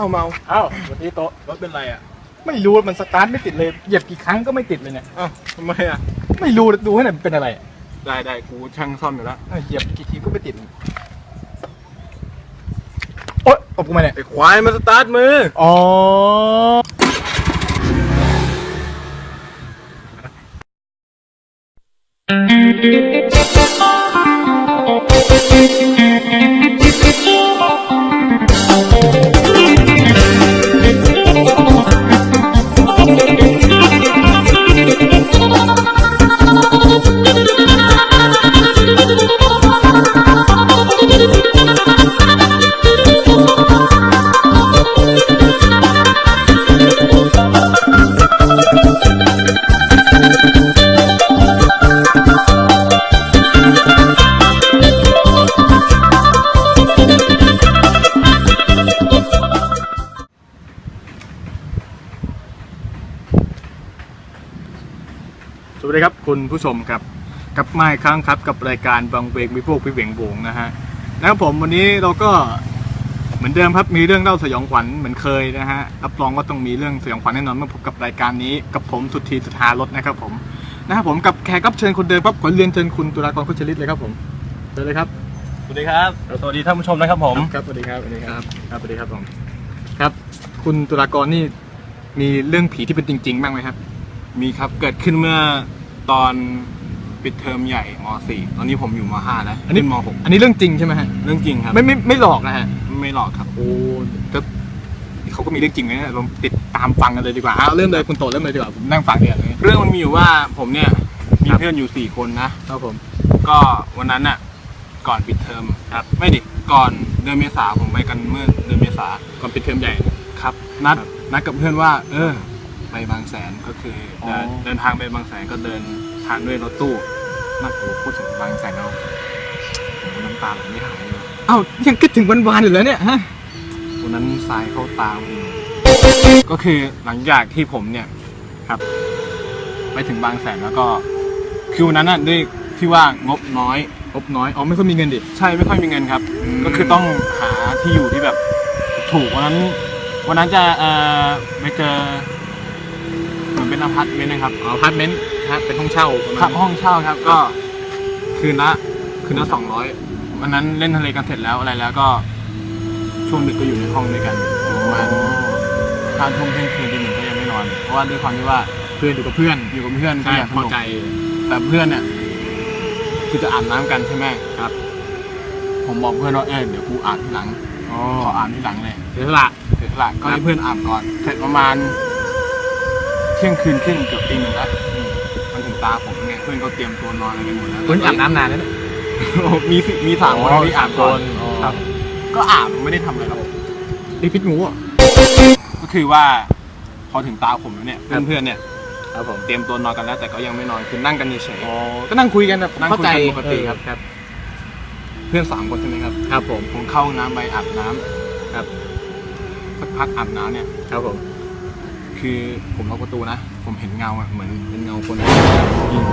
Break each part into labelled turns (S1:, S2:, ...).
S1: อ้าวเมา
S2: อ้าวสวัสดีโตะ
S1: รถเป็นไรอะ
S2: ไม่รู้มันสตาร์ทไม่ติดเลย เหยียบกี่ครั้งก็ไม่ติดเลยเนี่ย
S1: อ้าวทำไมอะ
S2: ไม่รู้ดูให้หน่อยมันเป็นอะไร
S1: ได้ได้กูช่างซ่อมอยู่แล้ว
S2: เอ้ยเหยียบกี่ทีก็ไม่ติด โอ๊ยตบกูมาเนี่ย
S1: ไอ้ควายมาสตาร์ทมือ
S2: อ๋อ สวัสดีครับคุณผู้ชมครับกลับมาอีกครั้งครับกับรายการบางเวงมีพวกพี่เหวงโบงนะฮะนะครับผมวันนี้เราก็เหมือนเดิมครับมีเรื่องเล่าสยองขวัญเหมือนเคยนะฮะรับรองว่าต้องมีเรื่องสยองขวัญแน่นอนเมื่อพบกับรายการนี้กับผมสุทธีสุธารถนะครับผมนะครับผมกับแขกรับเชิญคนเดิมครับขอเรียนเชิญคุณตุลากรคุชลิตเลยครับผมเชิญเลยครับ
S1: สวัสดีครับ สวัสดีท่านผู้ชมนะครับผม
S2: ครับสวัสดีครับสวัสดีครับครับสวัสดีครับผมครับ คุณตุลากรนี่มีเรื่องผีที่เป็นจริง ๆ บ้างไหมครับ
S1: มีครับเกิดขึ้นเมื่อตอนปิดเทอมใหญ่ม .4 ตอนนี้ผมอยู่ม .5 แล้ว
S2: อันนี้
S1: ขึ้ม
S2: อันนี้เรื่องจริงใช่ไหมฮะ
S1: .6 เรื่องจริงครับ
S2: ไม่ไม่ไม่หลอกนะฮะ
S1: ไม่หลอกครับ
S2: โอ้ก็เขาก็มีเรื่องจริงนะเราติดตามฟังกันเลยดีกว่าอ้าวเริ่มเลยคุณโตเริ่มเลยดีกว่าผมนั่งฟังเดี๋ยวนี้
S1: เรื่องมันมีอยู่ว่าผมเนี่ยมี
S2: ครับ
S1: เพื่อนอยู่สี่คนนะ
S2: ครับผม
S1: ก็วันนั้นน่ะ ก่อนปิดเทอมครับ ไม่ดิก่อนเดือนเมษาผมไปกันเมื่อเดือนเมษา
S2: ก่อนปิดเทอมใหญ่
S1: ครับ นัด
S2: ครับ
S1: นัดกับเพื่อนว่า เออ ไปบางแสนก็คืออ
S2: อ
S1: เดินเดินทางไปบางแสนก็เดินทางด้วยรถตู้นัดโอ้โหพูดถึงบางแสนแล้วโอ้โหน้ำตาไหลไม่หายเลย
S2: อ้าวยังคิดถึงวันวานอยู่แล้วเนี่ยฮะ
S1: วันนั้นทรายเข้าตาผมก็คือหลังจากที่ผมเนี่ยครับ ไปถึงบางแสนแล้วก็คือวันนั้นน่ะด้วยที่ว่างบน้อย
S2: งบน้อยอ๋อไม่ค่อยมีเงินดิ
S1: ใช่ไม่ค่อยมีเงินครับ
S2: อืม
S1: ก็คือต้องหาที่อยู่ที่แบบ ถูกวันนั้น วันนั้นจะเอ่อไปเจอ เหมือนเป็นอพาร์ตเมนต์นะครับ
S2: อ๋อพาร์ทเมนต์ฮะเป็นห้องเช่าประมาณ
S1: ครับ
S2: นี้
S1: ห้องเช่าครับก็คืนละคืนละสองร้อยวันนั้นเล่นทะเลกันเสร็จแล้วอะไรแล้วก็ช่วงดึกก็อยู่ในห้องด้วยกันประมาณห้าทุ่มเที่ยงคืนตีหนึ่งก็ยังไม่นอน เพราะว่าด้วยความที่ว่า
S2: เพื่อนอยู่กับเพื่อน
S1: อยู่กับเพื่อนก็
S2: ใช่
S1: อยากส
S2: พอ
S1: นุก
S2: ใจ
S1: แต่เพื่อนเนี่ยคือจะอาบน้ำกันใช่ไหมครับผมบอกเพื่อนว่าเออเดี๋ยวกูอาบทีหลัง
S2: อ๋อ
S1: ขออาบทีหลังเลย
S2: เสียสละ
S1: เสร็จละก็
S2: ครั
S1: ให้
S2: บ
S1: เพื่อนอาบก่อน เสร็จประมาณ เที่ยงคืนครึ่งเกือบตีหนึ่งแล้วมันถึงตาผมไงเพื่อนก็เตรียมตัวนอนอะไรกันหมดแล้ว
S2: คุณอาบน้ำนานแล้วเนี่ย
S1: โอ้มีสิมีสามคนที่อาบก่อน
S2: อ๋อ
S1: ครับก็อาบไม่ได้ทำอะไรหรอก
S2: ดิพิษงูอะ
S1: ก็คือว่า พอถึงตาผมแล้วเนี่ย
S2: ครับ
S1: เพื่อนๆเนี่ย
S2: ครับผม
S1: เตรียมตัวนอนกันแล้ว แต่ก็ยังไม่นอนคือนั่งกันเฉย
S2: อ๋อก็นั่งคุยกันแบบ
S1: นั่งคุยกัน
S2: เข้าใจ
S1: ปกติครับ
S2: ครับ
S1: ๆเพื่อนสามคนใช่ไหมครับ
S2: ครับผม
S1: ผมเข้าห้องน้ำไปอาบน้ำครับ สักพักอาบน้ำเนี่ย
S2: ครับผม
S1: คือผมล็อกประตูนะ ผมเห็นเงาอะเหมือนเป็นเงาคนยืน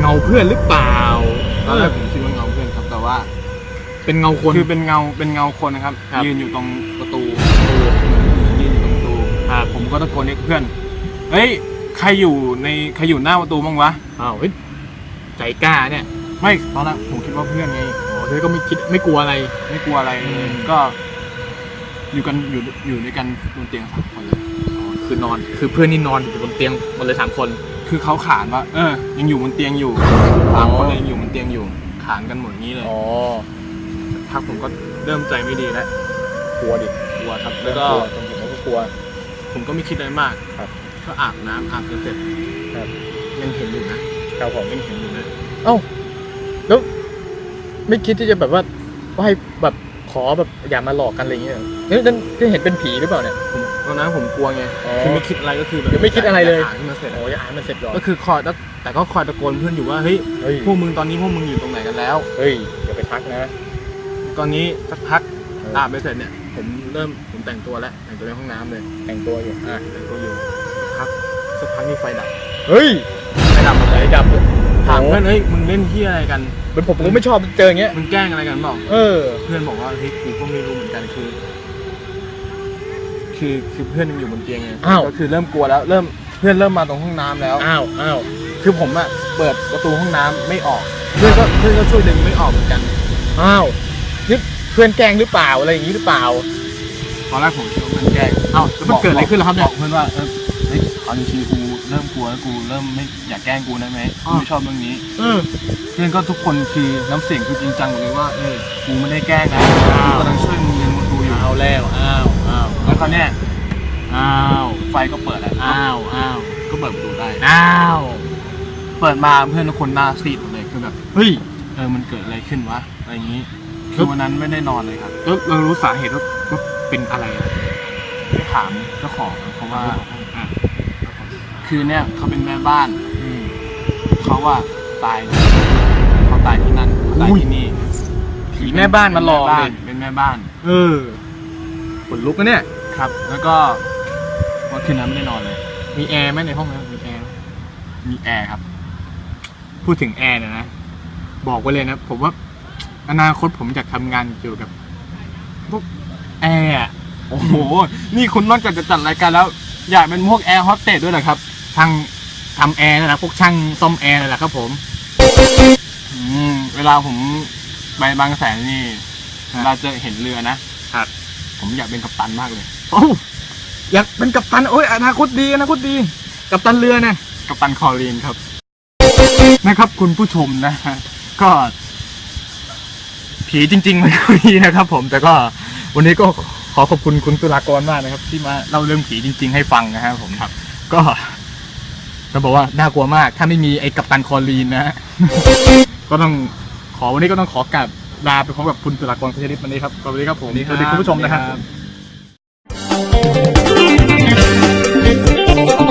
S2: เงาเพื่อนหรือเปล่า
S1: ตอนแรกผมคิดว่าเงาเพื่อนครับ แต่ว่า
S2: เป็นเงาคน
S1: คือเป็นเงาเป็นเงาคนนะครับ
S2: ครับ
S1: ยืนอยู่ตรงประตูยืนอยู่ตรงประตูผมก็ตะโกนเรียกเพื่อนเฮ้ยใครอยู่ในใครอยู่หน้าประตูบ้างวะ
S2: อ้าวเฮ้ยใจกล้าเนี่ย
S1: ไม่ตอนแรกผมคิดว่าเพื่อนไง
S2: อ๋อเธอก็ไม่คิดไม่กลัวอะไร
S1: ไม่กลัวอะไร
S2: อืม
S1: ก็ อยู่กันอยู่อยู่ด้วยกันบนเตียงสามคนเลย
S2: อ๋อ คือนอน คือเพื่อนนี่นอนอยู่บนเตียงหมดเลยสามคน
S1: คือเขาขานว่า เออ ยังอยู่บนเตียงอยู่สามคนเลยยังอยู่บนเตียงอยู่ ขานกันหมดงี้เลย
S2: อ๋อ
S1: พักผมก็เริ่มใจไม่ดีแล้ว
S2: กลัวดิ
S1: กลัวครับ
S2: แล้
S1: แล้วว
S2: ก็
S1: ก็
S2: ตรงเห็นแล้วก็กลัว
S1: ผมก็ไม่คิดอะไรมาก
S2: ครับ
S1: ก็อาบน้ำอาบจนเสร็จ
S2: ครับ
S1: ยังเห็นอยู่นะครับ
S2: ผม
S1: ยังเห็นอยู่นะ
S2: เอ้าแล้วไม่คิดที่จะแบบว่าว่าให้แบบ ขอแบบอย่ามาหลอกกันอะไรอย่างเงี้ยนี่นั่นที่เห็นเป็นผีหรือเปล่าเนี่ย
S1: ผมตอนนั้นผมกลัวไง
S2: อ๋อ
S1: คือไม่คิดอะไรก็คือแบบ
S2: คือไม่คิดอะไรเลยา
S1: ขึ้นมาเสร็จ
S2: โอ้ยอ่านมันเสร็จก่อน
S1: ก็คือคอยแต่ก็คอยตะโกนเพื่อนอยู่ว่าเฮ้ย
S2: เฮ้ย
S1: พวกมึงตอนนี้พวกมึงอยู่ตรงไหนกันแล้ว
S2: เฮ้ยอย่าไปทักนะ
S1: ตอนนี้สักพัก
S2: เออ
S1: อาบไปเสร็จเนี่ย ผมเริ่มผมแต่งตัวแล้วแต่งตัวในห้องน้ำเลย
S2: แต่งตัวอยู่อะ
S1: แต่งตัวอยู่สักพักสักพักนี่ไฟดับ
S2: เฮ้ย
S1: ไฟดับหมด
S2: ใจ
S1: เลย
S2: ดับเลย
S1: ถามเพื่อนเฮ้ยมึงเล่นที่อะไรกัน
S2: เป็นผมผมไม่ชอบเจออย่างเงี้ย
S1: มึงแกล้งอะไรกันบอก
S2: เออ
S1: เพื่อนบอกว่าเฮ้ยกูก็ไม่รู้เหมือนกันคือคคือคือเพื่อนยังอยู่บนเตียงไง
S2: อ้าว
S1: ก็คือเริ่มกลัวแล้ว เริ่มเพื่อนเริ่มมาตรงห้องน้ำแล้ว
S2: อ้าวอ้าว
S1: คือผมอะเปิดประตูห้องน้ำไม่ออก เพื่อนก็เพื่อนก็ช่วยดึงไม่ออกเหมือนกัน
S2: อ้าวนี่เพื่อนแกล้งหรือเปล่าอะไรอย่างนี้หรือเปล่า
S1: ตอนแรกผมคิดว่าเพื่อนแกล้ง
S2: อ้าวแล้วมันเกิดอะไรขึ้นล่ะครับเนี่ย
S1: บอกเพื่อนว่าเออเฮ้ยเอาจริงๆกูเริ่มกลัวแล้วกูเริ่มไม่อยากแกล้งกูได้ไหมกูไม่ชอบเรื่องนี้
S2: เออ
S1: เพื่อนก็ทุกคนคือน้ำเสียงคือจริงจังหมดเลยว่าเออกูไม่ได้แกล้งนะกูกำลังช่วยมึงดึงประตูอยู่
S2: เอาแล้วอ้าวอ้าว
S1: แล้วคราวเนี้ยอ้าวไฟก็เปิดแล้ว
S2: อ้าวอ้าว
S1: ก็เปิดประตูได้
S2: อ้าว
S1: เปิดมาเพื่อนทุกคนหน้าซีดหมดเลยคือแบบ
S2: เฮ้ย
S1: เออมันเกิดอะไรขึ้นวะอะไรอย่างนี้คือวันนั้นไม่ได้นอนเลยครับ
S2: แล้วเรารู้สาเหตุว่าว่าเป็นอะไรอะ
S1: ไปถามเจ้าของเพราะว่า
S2: อะ
S1: คือเนี่ยเขาเป็นแม่บ้าน
S2: อืม
S1: เขาว่าตายเขาตายที่นั่นเขาตาย
S2: อุ้ย
S1: ที่นี่
S2: ผีแม่บ้านมาหลอก
S1: ป็น
S2: เล
S1: แม่บ้ายนเป็นแม่บ้าน
S2: เออขนลุกนะเนี่ย
S1: ครับ แล้วก็วันคืนนั้นไม่ได้นอนเลย
S2: มีแอร์ไหมในห้องนั้นมีแอร์
S1: มีแอร์ครับ
S2: พูดถึงแอร์เนี่ยนะ บอกไว้เลยนะ ผมว่า อนาคตผมอยากทำงานเกี่ยวกับพวกแอร์อะ
S1: โอ้โห นี่คุณนอกจากจะจัดรายการแล้ว อยากเป็นพวกแอร์โฮสเตสด้วยเหรอครับ
S2: ช่างทำแอร์นั่นแหละพวกช่างซ่อมแอร์นั่นแหละครับผม
S1: อืมเวลาผมไปบางแสนนี่
S2: ครับ
S1: เวลาจะเห็นเรือนะครับ ผมอยากเป็นกัปตันมากเลย
S2: โอ้อยากเป็นกัปตันโอ้ยอนาคตดีอนาคตดี กัปตันเรือนะ
S1: กัปตันคอรีนครับ นะครับ คุณผู้ชมนะฮะก็
S2: ผีจริง ๆ มันก็มีนะครับ ผม แต่ก็วันนี้ก็ขอขอบคุณคุณตุลากรมากนะครับ ที่มาเล่าเรื่องผีจริง ๆ ให้ฟังนะครับผม
S1: ครับ
S2: ก็ ก็บอกว่าน่ากลัวมาก ถ้าไม่มีไอ้กัปตันคอลีนนะฮะ ก็ต้องขอวันนี้ก็ต้องขอกลับลาไปพร้อมกับคุณตุลากรชยริตวันนี้ครับสวัสดีครับผมสวัสดีคุณผู้ชมนะครับ
S1: Thank you.